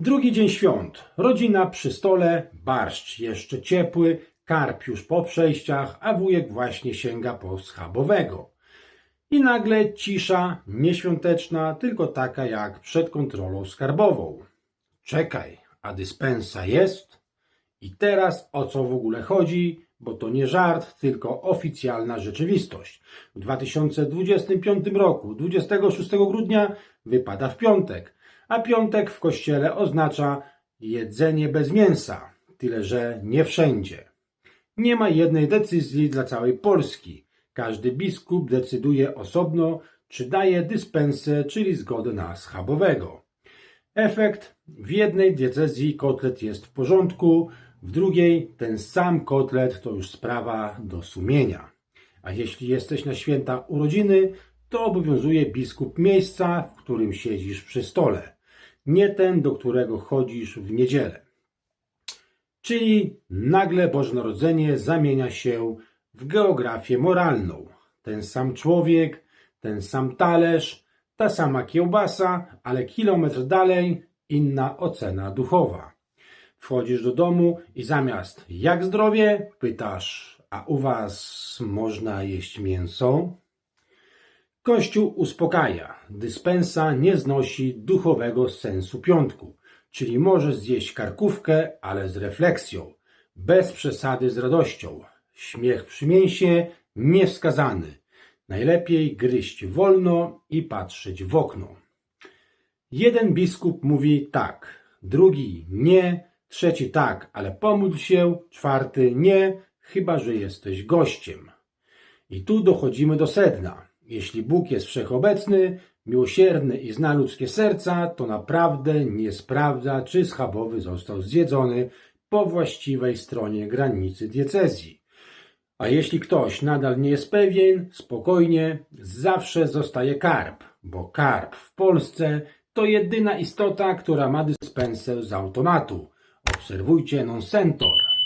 Drugi dzień świąt. Rodzina przy stole, barszcz jeszcze ciepły, karp już po przejściach, a wujek właśnie sięga po schabowego. I nagle cisza, nieświąteczna, tylko taka jak przed kontrolą skarbową. Czekaj, a dyspensa jest? I teraz o co w ogóle chodzi? Bo to nie żart, tylko oficjalna rzeczywistość. W 2025 roku, 26 grudnia, wypada w piątek, a piątek w kościele oznacza jedzenie bez mięsa, tyle że nie wszędzie. Nie ma jednej decyzji dla całej Polski. Każdy biskup decyduje osobno, czy daje dyspensę, czyli zgodę na schabowego. Efekt w jednej diecezji kotlet jest w porządku, w drugiej ten sam kotlet to już sprawa do sumienia. A jeśli jesteś na święta urodziny, to obowiązuje biskup miejsca, w którym siedzisz przy stole, nie ten, do którego chodzisz w niedzielę. Czyli nagle Boże Narodzenie zamienia się w geografię moralną. Ten sam człowiek, ten sam talerz, ta sama kiełbasa, ale kilometr dalej inna ocena duchowa. Wchodzisz do domu i zamiast jak zdrowie, pytasz, a u was można jeść mięso? Kościół uspokaja. Dyspensa nie znosi duchowego sensu piątku, czyli możesz zjeść karkówkę, ale z refleksją, bez przesady z radością. Śmiech przy mięsie niewskazany. Najlepiej gryźć wolno i patrzeć w okno. Jeden biskup mówi tak, drugi nie, trzeci tak, ale pomódl się, czwarty nie, chyba że jesteś gościem. I tu dochodzimy do sedna. Jeśli Bóg jest wszechobecny, miłosierny i zna ludzkie serca, to naprawdę nie sprawdza, czy schabowy został zjedzony po właściwej stronie granicy diecezji. A jeśli ktoś nadal nie jest pewien, spokojnie, zawsze zostaje karp, bo karp w Polsce to jedyna istota, która ma dyspensę z automatu. Obserwujcie non sentor.